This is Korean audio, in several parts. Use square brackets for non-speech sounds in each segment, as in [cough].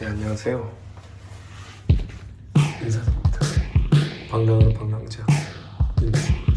네 안녕하세요. 인사드립니다. 방랑하는 방랑자. 인사드립니다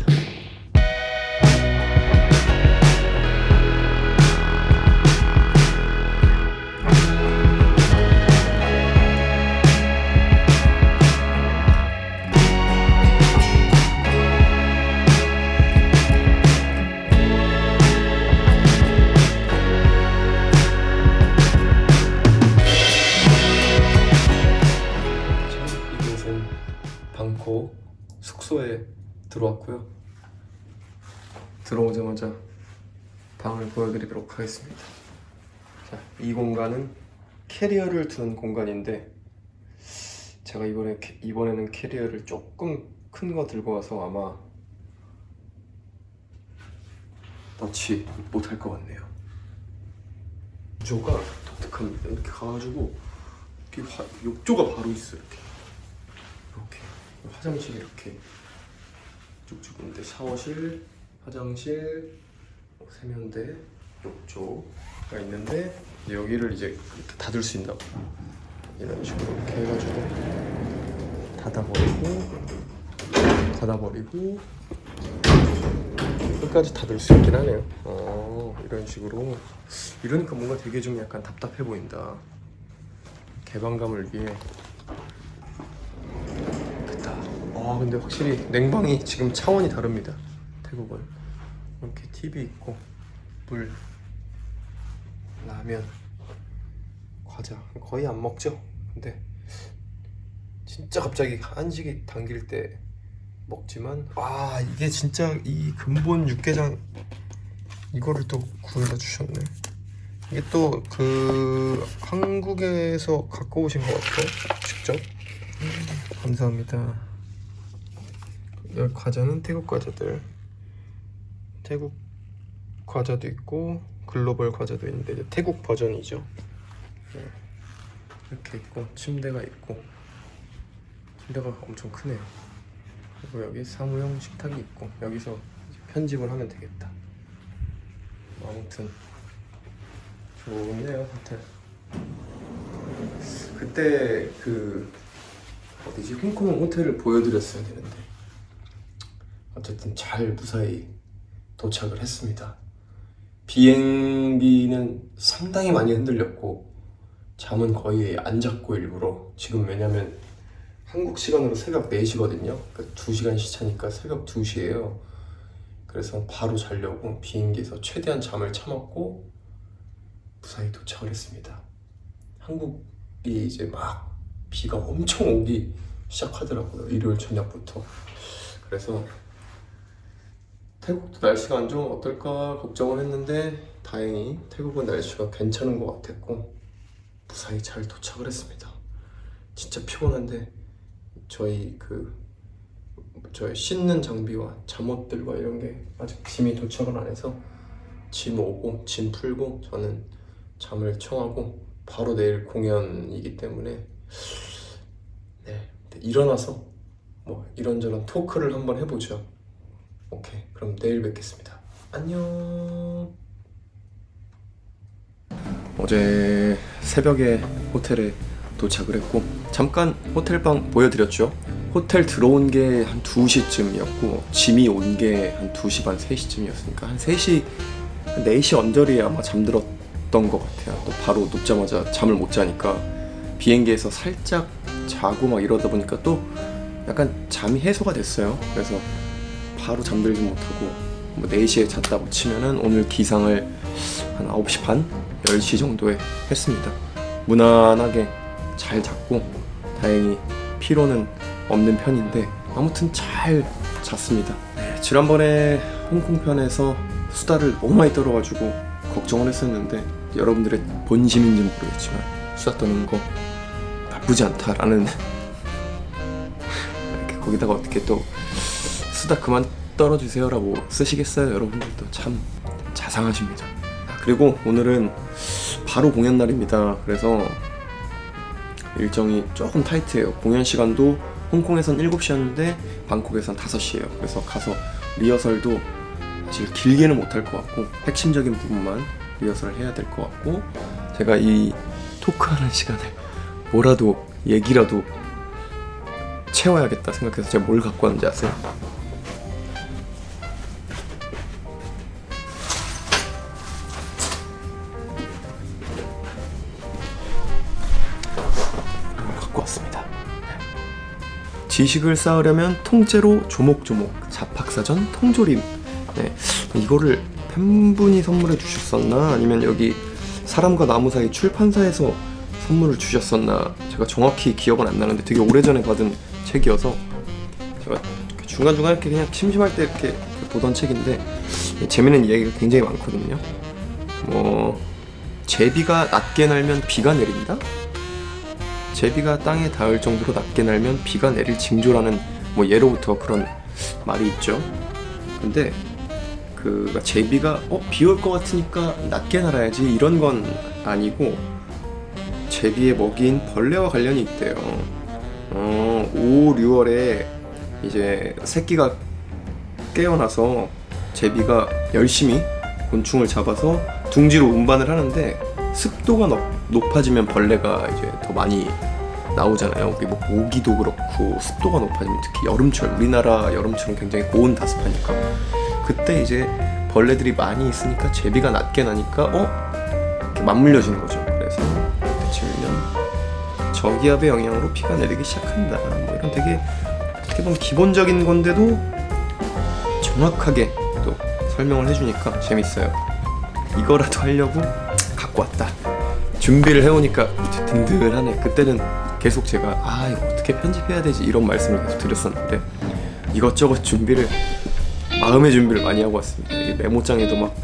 숙소에 들어왔고요. 들어오자마자 방을 보여드리도록 하겠습니다. 자, 이 공간은 캐리어를 두는 공간인데 제가 이번에 캐- 이번에는 캐리어를 조금 큰 거 들고 와서 아마 넣지 못할 것 같네요. 구조가 독특합니다. 이렇게 가가지고 이렇게 화, 욕조가 바로 있어 이렇게 이렇게 화장실 이렇게 쭉쭉 있는데 샤워실, 화장실, 뭐 세면대, 욕조가 있는데 여기를 이제 이렇게 닫을 수 있나 봐. 이런 식으로 이렇게 해가지고 닫아버리고 닫아버리고 끝까지 닫을 수 있긴 하네요. 어, 이런 식으로 이러니까 뭔가 되게 좀 약간 답답해 보인다. 개방감을 위해. 아 근데 확실히 냉방이 지금 차원이 다릅니다. 태국은 이렇게 TV 있고 물, 라면, 과자 거의 안 먹죠. 근데 진짜 갑자기 한식이 당길 때 먹지만 아 이게 진짜 이 근본 육개장 이거를 또 구해다 주셨네. 이게 또 그 한국에서 갖고 오신 것 같아요. 직접. 음, 감사합니다. 여기 과자는 태국 과자들. 태국 과자도 있고 글로벌 과자도 있는데 태국 버전이죠. 네. 이렇게 있고 침대가 있고 침대가 엄청 크네요. 그리고 여기 사무용 식탁이 있고 여기서 편집을 하면 되겠다. 아무튼 좋네요 호텔. 그때 그 어디지 홍콩 호텔을 보여드렸어야 되는데 어쨌든 잘 무사히 도착을 했습니다. 비행기는 상당히 많이 흔들렸고 잠은 거의 안 잤고 일부러 지금 왜냐면 한국 시간으로 새벽 4시거든요. 그러니까 2시간 시차니까 새벽 2시예요. 그래서 바로 자려고 비행기에서 최대한 잠을 참았고 무사히 도착을 했습니다. 한국이 이제 막 비가 엄청 오기 시작하더라고요. 일요일 저녁부터. 그래서 태국도 날씨가 안 좋으면 어떨까 걱정을 했는데 다행히 태국은 날씨가 괜찮은 것 같았고 무사히 잘 도착을 했습니다. 진짜 피곤한데 저희 그 저희 씻는 장비와 잠옷들과 이런 게 아직 짐이 도착을 안 해서 짐 오고 짐 풀고 저는 잠을 청하고 바로 내일 공연이기 때문에 네 일어나서 뭐 이런저런 토크를 한번 해보죠. 오케이 그럼 내일 뵙겠습니다. 안녕. 어제 새벽에 호텔에 도착을 했고 잠깐 호텔방 보여드렸죠. 호텔 들어온 게 한 2시쯤이었고 짐이 온 게 한 2시 반 3시쯤이었으니까 한 3시 한 4시 언저리에 아마 잠들었던 것 같아요. 또 바로 눕자마자 잠을 못 자니까 비행기에서 살짝 자고 막 이러다 보니까 또 약간 잠이 해소가 됐어요. 그래서 바로 잠들지 못하고 뭐 4시에 잤다고 치면은 오늘 기상을 한 9시 반? 10시 정도에 했습니다. 무난하게 잘 잤고 다행히 피로는 없는 편인데 아무튼 잘 잤습니다. 네, 지난번에 홍콩 편에서 수다를 너무 많이 떨어가지고 걱정을 했었는데 여러분들의 본심인지 는 모르겠지만 수다 떠는 거 나쁘지 않다라는 [laughs] 거기다가 어떻게 또 수다. 그만 떨어주세요라고 쓰시겠어요 여러분들도? 참 자상하십니다. 아, 그리고 오늘은 바로 공연 날입니다. 그래서 일정이 조금 타이트해요. 공연 시간도 홍콩에선 7시였는데 방콕에선 5시예요. 그래서 가서 리허설도 사실 길게는 못할 것 같고 핵심적인 부분만 리허설을 해야 될 것 같고 제가 이 토크하는 시간을 뭐라도 얘기라도 채워야겠다 생각해서 제가 뭘 갖고 왔는지 아세요? 지식을 쌓으려면 통째로 조목조목 자팍사전 통조림. 네, 이거를 팬분이 선물해 주셨었나? 아니면 여기 사람과 나무 사이 출판사에서 선물을 주셨었나? 제가 정확히 기억은 안 나는데 되게 오래전에 받은 책이어서 제가 중간중간 이렇게 그냥 심심할 때 이렇게 보던 책인데 재밌는 이야기가 굉장히 많거든요. 뭐 제비가 낮게 날면 비가 내린다? 제비가 땅에 닿을 정도로 낮게 날면 비가 내릴 징조라는 뭐 예로부터 그런 말이 있죠. 근데 그 제비가 어 비 올 것 같으니까 낮게 날아야지 이런 건 아니고 제비의 먹이인 벌레와 관련이 있대요. 어 5, 6월에 이제 새끼가 깨어나서 제비가 열심히 곤충을 잡아서 둥지로 운반을 하는데 습도가 높, 높아지면 벌레가 이제 더 많이 나오잖아요. 우리 뭐 모기도 그렇고 습도가 높아지면 특히 여름철 우리나라 여름철은 굉장히 고온 다습하니까 그때 이제 벌레들이 많이 있으니까 제비가 낮게 나니까 어 이렇게 맞물려지는 거죠. 그래서 대치면 저기압의 영향으로 피가 내리기 시작한다. 뭐 이런 되게 어떻게 보면 기본적인 건데도 정확하게 또 설명을 해주니까 재밌어요. 이거라도 하려고 갖고 왔다. 준비를 해오니까 든든하네. 그때는 계속 제가 아 이거 어떻게 편집해야 되지 이런 말씀을 계속 드렸었는데 이것저것 준비를 마음의 준비를 많이 하고 왔습니다. 메모장에도 막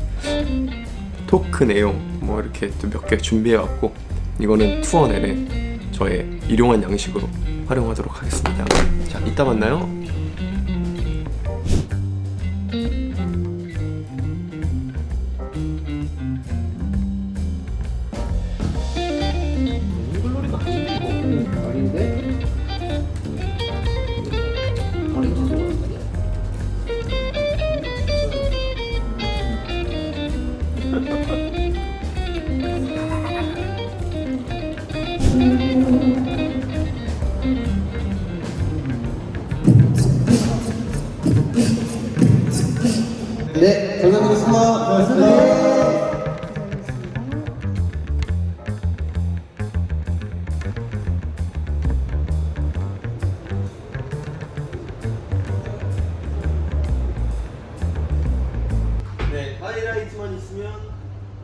토크 내용 뭐 이렇게 또 몇 개 준비해 왔고 이거는 투어 내내 저의 일용한 양식으로 활용하도록 하겠습니다. 자 이따 만나요.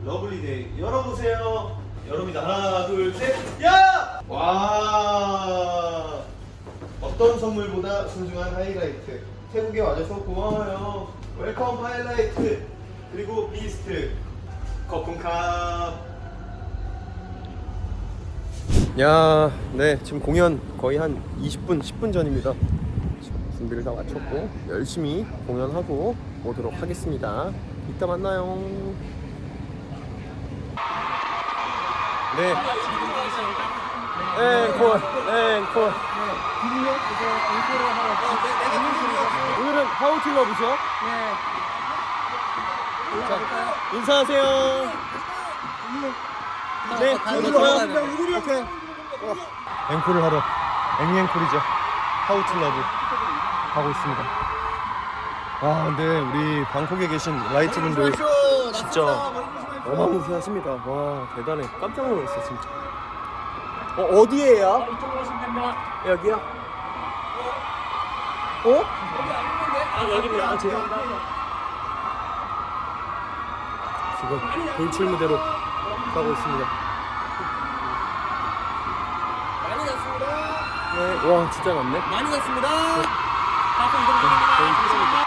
러블리데이. 열어보세요. 열어봅니다. 하나, 둘, 셋. 야! 와! 어떤 선물보다 소중한 하이라이트. 태국에 와줘서 고마워요. 웰컴 하이라이트. 그리고 비스트. 거품캅. 야, 네, 지금 공연 거의 한 20분, 10분 전입니다. 준비를 다 마쳤고 열심히 공연하고 오도록 하겠습니다. 이따 만나요. 네. 앵콜, 앵콜. 오늘은 하우틀 러브죠? 네. 자, 인사하세요. 네, 여기로 오케이. 앵콜을 하러 앵앵콜이죠 하우틀 러브 하고 있습니다 아 근데 우리 방콕에 계신 라이트 분들 진짜 어마무시하십니다 와 대단해 깜짝 놀랐어 진짜 어 어디에요? 이쪽으로 오시면 됩니다. 여기요? 어? 아, 여기입니다. 아, 죄송합니다. 지금 돌출 무대로 가고 있습니다 많이 났습니다. 네, 와 진짜 많네 많이 났습니다. 가서 이동 중입니다.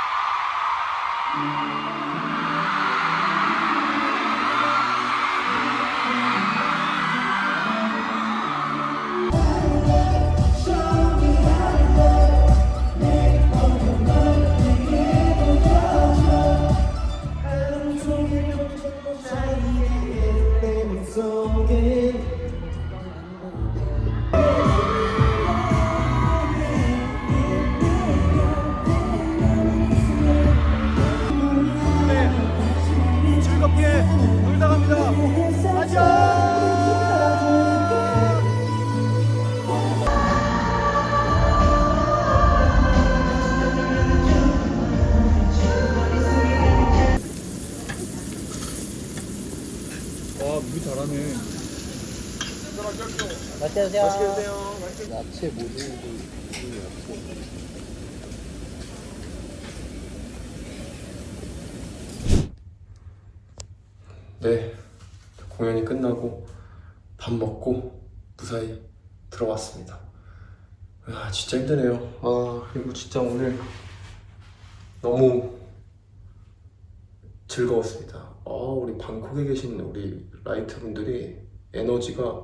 맛있게 드세요. 야채 모든 네, 공연이 끝나고 밥 먹고 무사히 들어왔습니다. 아, 진짜 힘드네요. 아, 그리고 진짜 오늘 너무 즐거웠습니다. 아, 우리 방콕에 계신 우리 라이트 분들이 에너지가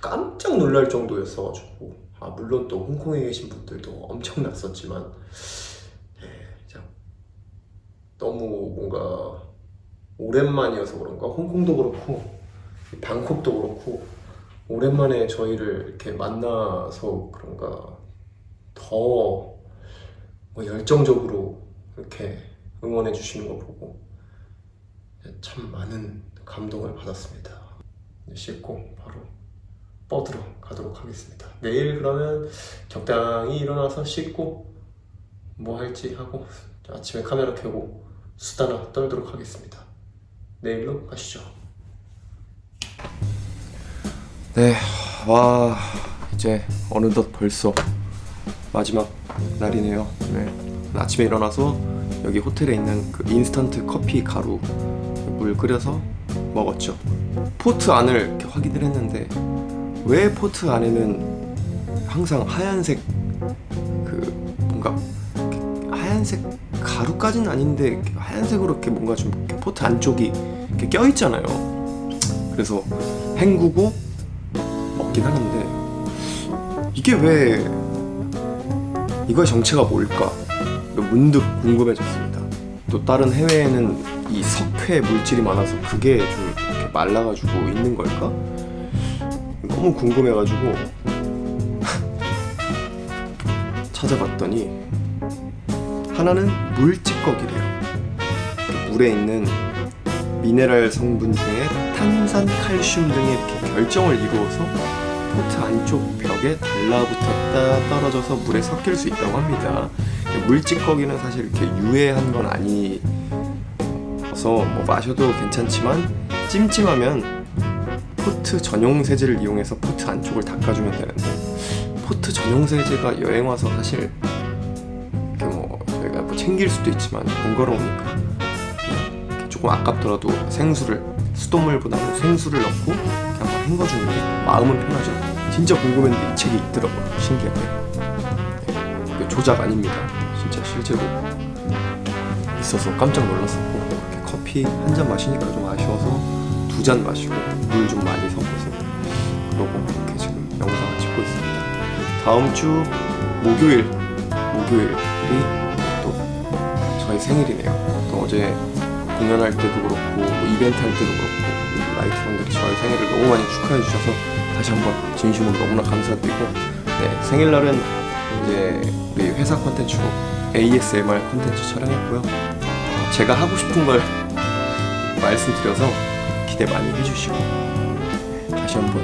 깜짝 놀랄 정도였어가지고, 아, 물론 또 홍콩에 계신 분들도 엄청났었지만, 네, 너무 뭔가 오랜만이어서 그런가? 홍콩도 그렇고 방콕도 그렇고 오랜만에 저희를 이렇게 만나서 그런가? 더뭐 열정적으로 이렇게 응원해 주시는 거 보고 참 많은 감동을 받았습니다. 씻고 바로 뻗으러 가도록 하겠습니다. 내일 그러면 적당히 일어나서 씻고 뭐 할지 하고 아침에 카메라 켜고 수다나 떨도록 하겠습니다. 내일로 가시죠. 네, 와 이제 어느덧 벌써 마지막 날이네요. 네, 아침에 일어나서 여기 호텔에 있는 그 인스턴트 커피 가루 물 끓여서 먹었죠. 포트 안을 이렇게 확인을 했는데 왜 포트 안에는 항상 하얀색 그 뭔가 하얀색 가루까지는 아닌데 하얀색으로 이렇게 뭔가 좀 이렇게 포트 안쪽이 이렇게 껴 있잖아요. 그래서 헹구고 먹긴 하는데 이게 왜 이거의 정체가 뭘까? 문득 궁금해졌습니다. 또 다른 해외에는 이 석회 물질이 많아서 그게 좀 이렇게 말라가지고 있는 걸까? 너무 궁금해가지고 [laughs] 찾아봤더니 하나는 물찌꺼기래요. 물에 있는 미네랄 성분 중에 탄산, 칼슘 등의 결정을 이루어서 포트 안쪽 벽에 달라붙었다 떨어져서 물에 섞일 수 있다고 합니다. 물찌꺼기는 사실 이렇게 유해한 건 아니 어서 뭐 마셔도 괜찮지만 찜찜하면 포트 전용 세제를 이용해서 포트 안쪽을 닦아주면 되는데 포트 전용 세제가 여행 와서 사실 뭐 저희가 뭐 챙길 수도 있지만 번거로우니까 조금 아깝더라도 생수를 수돗물보다는 생수를 넣고 이렇게 한번 헹궈주는 게 마음은 편하죠. 진짜 궁금했는데 이 책이 있더라고요. 신기하게. 네, 이거 조작 아닙니다. 진짜 실제로 있어서 깜짝 놀랐었고 커피 한 잔 마시니까 좀 아쉬워서 두 잔 마시고 물 좀 많이 섞어서 그러고 이렇게 지금 영상을 찍고 있습니다. 다음 주 목요일 목요일이 또 저희 생일이네요. 또 어제 공연할 때도 그렇고 뭐 이벤트 할 때도 그렇고 라이트 분들이 저희 생일을 너무 많이 축하해 주셔서 다시 한번 진심으로 너무나 감사드리고 네, 생일날은 이제 우리 회사 콘텐츠로 ASMR 콘텐츠 촬영했고요. 어, 제가 하고 싶은 걸 말씀드려서 기대 많이 해주시고 네, 다시 한번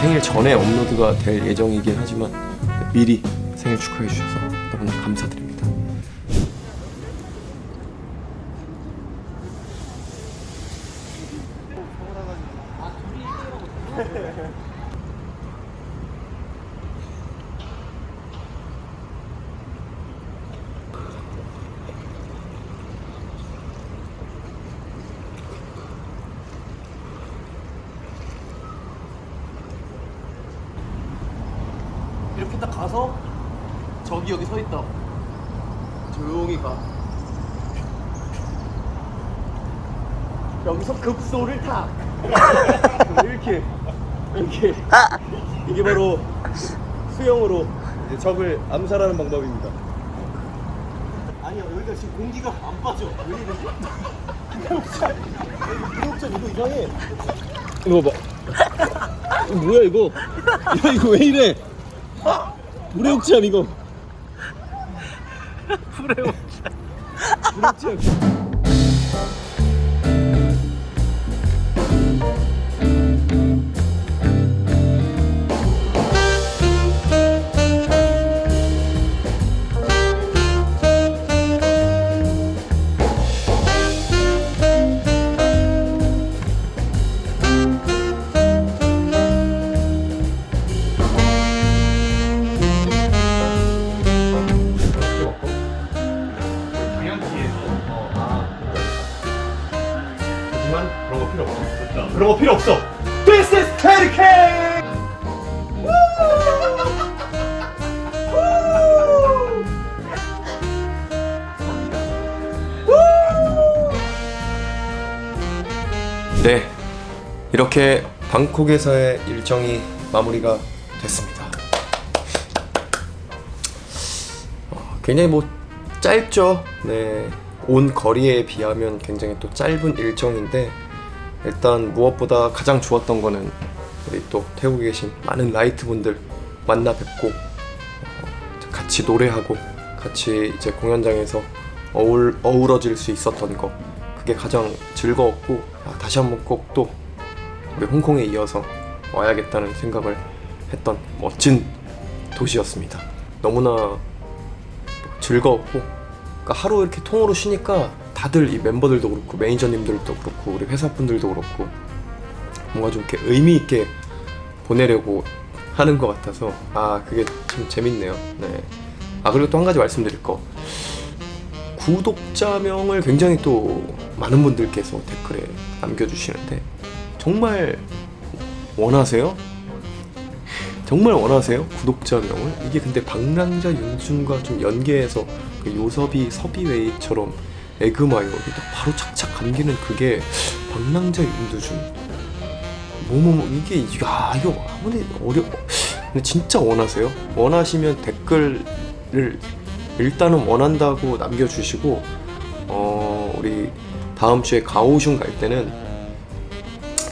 생일 전에 업로드가 될 예정이긴 하지만 미리 생일 축하해 주셔서 너무나 감사드립니다. 이렇게 딱 가서 저기 여기 서 있다. 조용히 가. 여기서 급소를 탁. [laughs] 이렇게 이렇게 이게 바로 수영으로 이제 적을 암살하는 방법입니다. 아니야 여기가 지금 공기가 안 빠져. 왜 이러지? 구독자 이거 이상해. 이거 봐. 이거 뭐야 이거? 야 이거 왜 이래? 물의 옥잠 이거. 물의 옥잠. 물의 옥 캐리케 네 이렇게 방콕에서의 일정이 마무리가 됐습니다. 어, 굉장히 뭐 짧죠? 네온 거리에 비하면 굉장히 또 짧은 일정인데 일단 무엇보다 가장 좋았던 거는 우리 또 태국에 계신 많은 라이트 분들 만나 뵙고 어, 같이 노래하고 같이 이제 공연장에서 어울, 어우러질 수 있었던 거 그게 가장 즐거웠고 아, 다시 한번 꼭 또 우리 홍콩에 이어서 와야겠다는 생각을 했던 멋진 도시였습니다. 너무나 즐거웠고 그러니까 하루 이렇게 통으로 쉬니까 다들 이 멤버들도 그렇고 매니저님들도 그렇고 우리 회사 분들도 그렇고 뭔가 좀 이렇게 의미 있게 보내려고 하는 것 같아서 아 그게 참 재밌네요. 네. 아 그리고 또 한 가지 말씀드릴 거 구독자명을 굉장히 또 많은 분들께서 댓글에 남겨주시는데 정말 원하세요? 정말 원하세요? 구독자명을? 이게 근데 방랑자 윤준과 좀 연계해서 그 요섭이 서비웨이처럼 에그마요 바로 착착 감기는 그게 방랑자 윤두준 뭐뭐뭐 이게 야 이거 아무리 어려 근데 진짜 원하세요? 원하시면 댓글을 일단은 원한다고 남겨주시고 어 우리 다음 주에 가오슝 갈 때는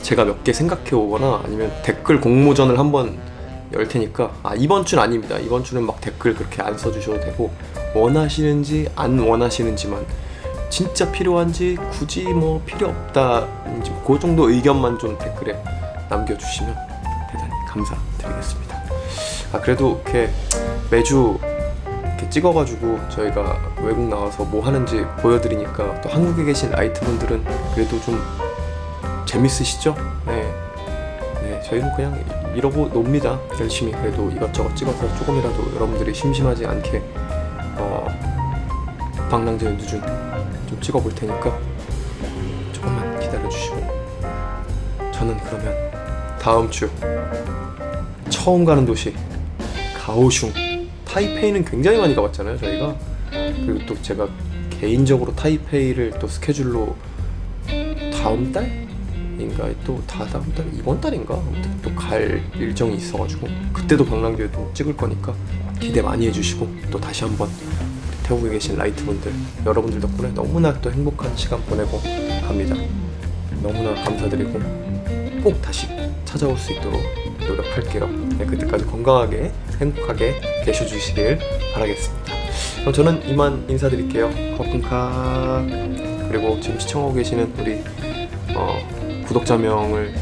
제가 몇 개 생각해 오거나 아니면 댓글 공모전을 한번 열 테니까 아 이번 주는 아닙니다 이번 주는 막 댓글 그렇게 안 써주셔도 되고 원하시는지 안 원하시는지만 진짜 필요한지 굳이 뭐 필요 없다인지 그 정도 의견만 좀 댓글에 남겨주시면 대단히 감사드리겠습니다 아 그래도 이렇게 매주 이렇게 찍어가지고 저희가 외국 나와서 뭐 하는지 보여드리니까 또 한국에 계신 라이트 분들은 그래도 좀 재밌으시죠? 네. 네, 저희는 그냥 이러고 놉니다. 열심히 그래도 이것저것 찍어서 조금이라도 여러분들이 심심하지 않게 어, 방랑자 연두준 좀 찍어볼 테니까 조금만 기다려주시고. 저는 그러면 다음 주 처음 가는 도시 가오슝. 타이페이는 굉장히 많이 가봤잖아요 저희가. 그리고 또 제가 개인적으로 타이페이를 또 스케줄로 다음 달인가 또 다 다음 달? 이번 달인가? 또 갈 일정이 있어가지고. 그때도 방랑교에도 찍을 거니까 기대 많이 해주시고 또 다시 한번 태국에 계신 라이트 분들 여러분들 덕분에 너무나 또 행복한 시간 보내고 갑니다. 너무나 감사드리고 꼭 다시 찾아올 수 있도록 노력할게요. 네, 그때까지 건강하게 행복하게 계셔 주시길 바라겠습니다. 그럼 저는 이만 인사드릴게요. 커튼카. 그리고 지금 시청하고 계시는 우리 어, 구독자명을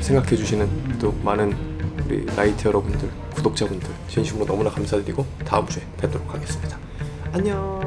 생각해 주시는 또 많은 우리 라이트 여러분들 구독자분들 진심으로 너무나 감사드리고 다음 주에 뵙도록 하겠습니다 안녕